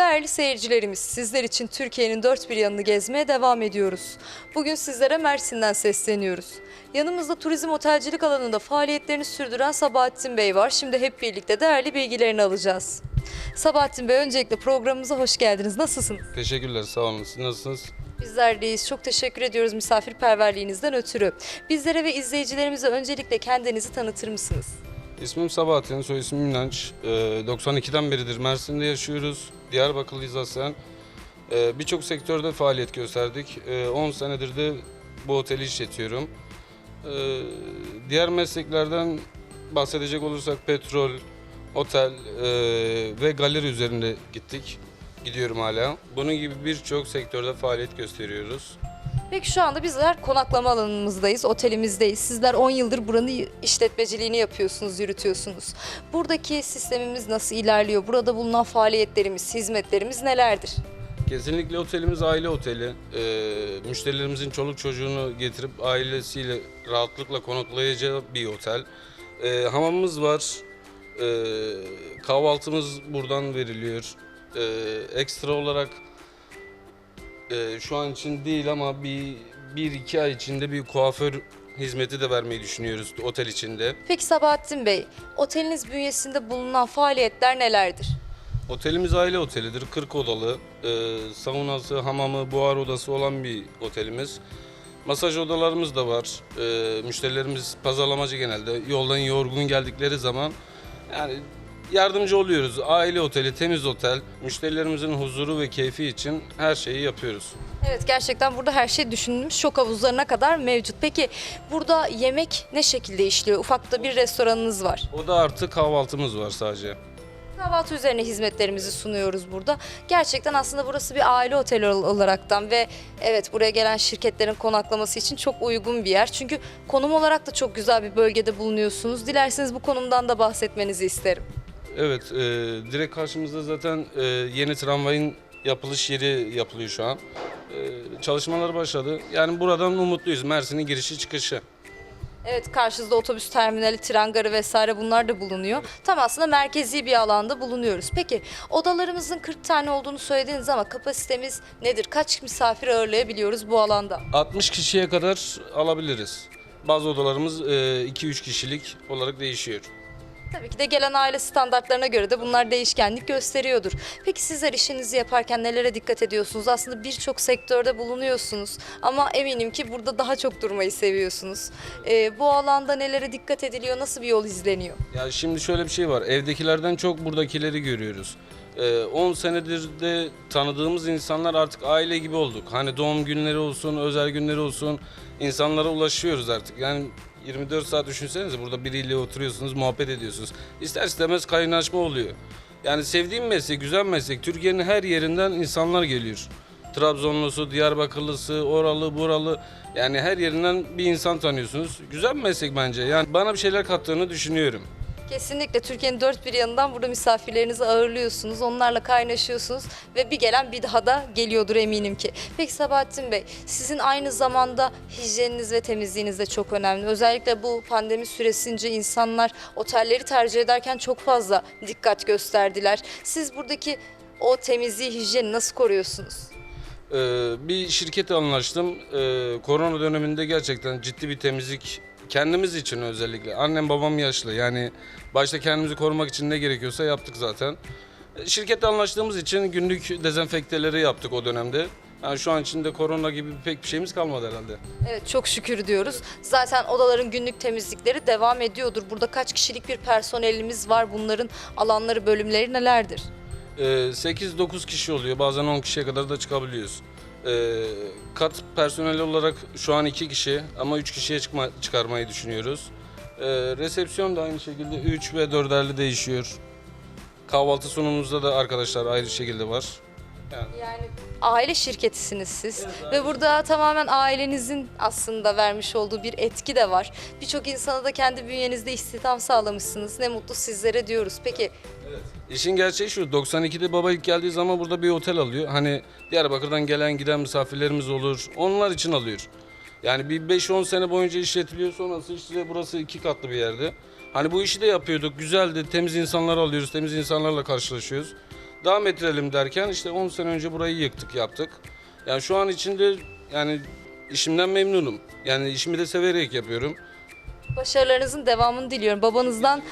Değerli seyircilerimiz, sizler için Türkiye'nin dört bir yanını gezmeye devam ediyoruz. Bugün sizlere Mersin'den sesleniyoruz. Yanımızda turizm otelcilik alanında faaliyetlerini sürdüren Sabahattin Bey var. Şimdi hep birlikte değerli bilgilerini alacağız. Sabahattin Bey öncelikle programımıza hoş geldiniz. Nasılsınız? Teşekkürler, sağ olun. Siz nasılsınız? Bizler deyiz. Çok teşekkür ediyoruz misafirperverliğinizden ötürü. Bizlere ve izleyicilerimize öncelikle kendinizi tanıtır mısınız? İsmim Sabahattin, soy ismim İnanç. Ee, 92'den beridir Mersin'de yaşıyoruz. Diyarbakırlıyız aslen. Ee, Birçok sektörde faaliyet gösterdik. Ee, 10 senedir de bu oteli işletiyorum. Ee, Diğer mesleklerden bahsedecek olursak petrol, otel e, ve galeri üzerinde gittik. Gidiyorum hala. Bunun gibi birçok sektörde faaliyet gösteriyoruz. Peki şu anda bizler konaklama alanımızdayız, otelimizdeyiz. Sizler 10 yıldır buranın işletmeciliğini yapıyorsunuz, yürütüyorsunuz. Buradaki sistemimiz nasıl ilerliyor? Burada bulunan faaliyetlerimiz, hizmetlerimiz nelerdir? Kesinlikle otelimiz aile oteli. Ee, müşterilerimizin çoluk çocuğunu getirip ailesiyle rahatlıkla konaklayacağı bir otel. Ee, hamamımız var. Ee, kahvaltımız buradan veriliyor. Ee, ekstra olarak e, şu an için değil ama bir, bir iki ay içinde bir kuaför hizmeti de vermeyi düşünüyoruz otel içinde. Peki Sabahattin Bey, oteliniz bünyesinde bulunan faaliyetler nelerdir? Otelimiz aile otelidir. 40 odalı. Ee, saunası, hamamı, buhar odası olan bir otelimiz. Masaj odalarımız da var. Ee, müşterilerimiz pazarlamacı genelde. Yoldan yorgun geldikleri zaman yani yardımcı oluyoruz. Aile oteli, temiz otel. Müşterilerimizin huzuru ve keyfi için her şeyi yapıyoruz. Evet gerçekten burada her şey düşünülmüş. Şok havuzlarına kadar mevcut. Peki burada yemek ne şekilde işliyor? Ufakta bir restoranınız var. O da artı kahvaltımız var sadece. Kahvaltı üzerine hizmetlerimizi sunuyoruz burada. Gerçekten aslında burası bir aile oteli ol- olaraktan ve evet buraya gelen şirketlerin konaklaması için çok uygun bir yer. Çünkü konum olarak da çok güzel bir bölgede bulunuyorsunuz. Dilerseniz bu konumdan da bahsetmenizi isterim. Evet, e, direkt karşımızda zaten e, yeni tramvayın yapılış yeri yapılıyor şu an. E, çalışmalar başladı. Yani buradan umutluyuz. Mersin'in girişi çıkışı. Evet karşınızda otobüs terminali, tren garı vesaire bunlar da bulunuyor. Tam aslında merkezi bir alanda bulunuyoruz. Peki odalarımızın 40 tane olduğunu söylediniz ama kapasitemiz nedir? Kaç misafir ağırlayabiliyoruz bu alanda? 60 kişiye kadar alabiliriz. Bazı odalarımız 2-3 kişilik olarak değişiyor. Tabii ki de gelen aile standartlarına göre de bunlar değişkenlik gösteriyordur. Peki sizler işinizi yaparken nelere dikkat ediyorsunuz? Aslında birçok sektörde bulunuyorsunuz ama eminim ki burada daha çok durmayı seviyorsunuz. Ee, bu alanda nelere dikkat ediliyor? Nasıl bir yol izleniyor? Ya şimdi şöyle bir şey var. Evdekilerden çok buradakileri görüyoruz. Ee, 10 senedir de tanıdığımız insanlar artık aile gibi olduk. Hani doğum günleri olsun, özel günleri olsun insanlara ulaşıyoruz artık. Yani 24 saat düşünsenize burada biriyle oturuyorsunuz, muhabbet ediyorsunuz. İster istemez kaynaşma oluyor. Yani sevdiğim meslek, güzel meslek. Türkiye'nin her yerinden insanlar geliyor. Trabzonlusu, Diyarbakırlısı, oralı, buralı. Yani her yerinden bir insan tanıyorsunuz. Güzel bir meslek bence. Yani bana bir şeyler kattığını düşünüyorum. Kesinlikle Türkiye'nin dört bir yanından burada misafirlerinizi ağırlıyorsunuz, onlarla kaynaşıyorsunuz ve bir gelen bir daha da geliyordur eminim ki. Peki Sabahattin Bey, sizin aynı zamanda hijyeniniz ve temizliğiniz de çok önemli. Özellikle bu pandemi süresince insanlar otelleri tercih ederken çok fazla dikkat gösterdiler. Siz buradaki o temizliği, hijyeni nasıl koruyorsunuz? Ee, bir şirketle anlaştım. Ee, korona döneminde gerçekten ciddi bir temizlik kendimiz için özellikle. Annem babam yaşlı yani başta kendimizi korumak için ne gerekiyorsa yaptık zaten. Ee, Şirketle anlaştığımız için günlük dezenfekteleri yaptık o dönemde. Yani şu an içinde korona gibi pek bir şeyimiz kalmadı herhalde. Evet çok şükür diyoruz. Zaten odaların günlük temizlikleri devam ediyordur. Burada kaç kişilik bir personelimiz var? Bunların alanları, bölümleri nelerdir? Ee, 8-9 kişi oluyor. Bazen 10 kişiye kadar da çıkabiliyoruz. Ee, kat personeli olarak şu an 2 kişi ama 3 kişiye çıkma, çıkarmayı düşünüyoruz. Ee, resepsiyon da aynı şekilde 3 ve 4'erli değişiyor. Kahvaltı sunumumuzda da arkadaşlar ayrı şekilde var. Yani aile şirketisiniz siz ve burada tamamen ailenizin aslında vermiş olduğu bir etki de var. Birçok insana da kendi bünyenizde istihdam sağlamışsınız. Ne mutlu sizlere diyoruz. Peki İşin gerçeği şu 92'de baba ilk geldiği zaman burada bir otel alıyor. Hani Diyarbakır'dan gelen giden misafirlerimiz olur. Onlar için alıyor. Yani bir 5-10 sene boyunca işletiliyor. Sonrası işte burası iki katlı bir yerde. Hani bu işi de yapıyorduk. Güzeldi. Temiz insanlar alıyoruz. Temiz insanlarla karşılaşıyoruz. Devam ettirelim derken işte 10 sene önce burayı yıktık yaptık. Yani şu an içinde yani işimden memnunum. Yani işimi de severek yapıyorum. Başarılarınızın devamını diliyorum. Babanızdan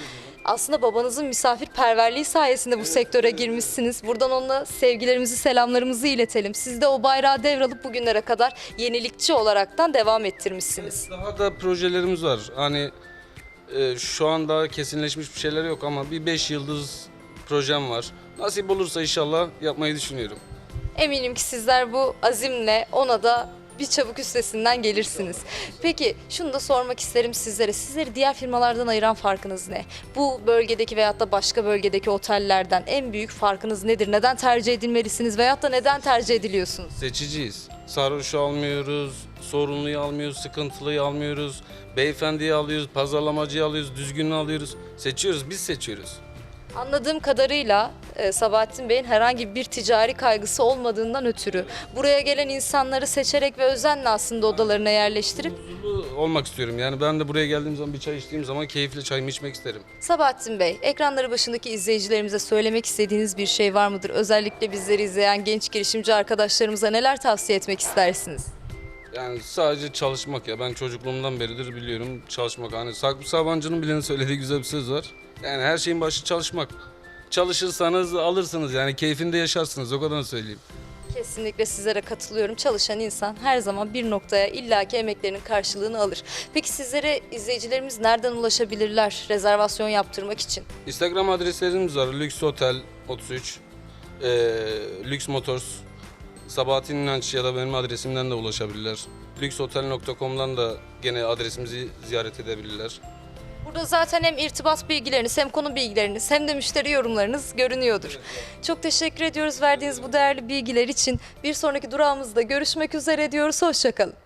aslında babanızın misafirperverliği sayesinde bu sektöre girmişsiniz. Buradan ona sevgilerimizi, selamlarımızı iletelim. Siz de o bayrağı devralıp bugünlere kadar yenilikçi olaraktan devam ettirmişsiniz. Daha da projelerimiz var. Hani e, şu an daha kesinleşmiş bir şeyler yok ama bir 5 yıldız projem var. Nasip olursa inşallah yapmayı düşünüyorum. Eminim ki sizler bu azimle ona da bir çabuk üstesinden gelirsiniz. Peki şunu da sormak isterim sizlere. Sizleri diğer firmalardan ayıran farkınız ne? Bu bölgedeki veyahut da başka bölgedeki otellerden en büyük farkınız nedir? Neden tercih edilmelisiniz veyahut da neden tercih ediliyorsunuz? Seçiciyiz. Sarhoşu almıyoruz, sorunluyu almıyoruz, sıkıntılıyı almıyoruz, beyefendiyi alıyoruz, pazarlamacıyı alıyoruz, düzgününü alıyoruz. Seçiyoruz, biz seçiyoruz. Anladığım kadarıyla e, Sabahattin Bey'in herhangi bir ticari kaygısı olmadığından ötürü buraya gelen insanları seçerek ve özenle aslında odalarına yerleştirip Huzurlu olmak istiyorum. Yani ben de buraya geldiğim zaman bir çay içtiğim zaman keyifle çayımı içmek isterim. Sabahattin Bey, ekranları başındaki izleyicilerimize söylemek istediğiniz bir şey var mıdır? Özellikle bizleri izleyen genç girişimci arkadaşlarımıza neler tavsiye etmek istersiniz? Yani sadece çalışmak ya. Ben çocukluğumdan beridir biliyorum çalışmak. Hani Sakıp Sabancı'nın bile söylediği güzel bir söz var. Yani her şeyin başı çalışmak. Çalışırsanız alırsınız yani keyfinde yaşarsınız o kadar söyleyeyim. Kesinlikle sizlere katılıyorum. Çalışan insan her zaman bir noktaya illaki emeklerinin karşılığını alır. Peki sizlere izleyicilerimiz nereden ulaşabilirler rezervasyon yaptırmak için? Instagram adreslerimiz var. Lüks Otel 33, eee Lüks Motors, Sabahattin İnanç ya da benim adresimden de ulaşabilirler. Lükshotel.com'dan da gene adresimizi ziyaret edebilirler. Burada zaten hem irtibat bilgileriniz hem konu bilgileriniz hem de müşteri yorumlarınız görünüyordur. Çok teşekkür ediyoruz verdiğiniz bu değerli bilgiler için. Bir sonraki durağımızda görüşmek üzere diyoruz. Hoşçakalın.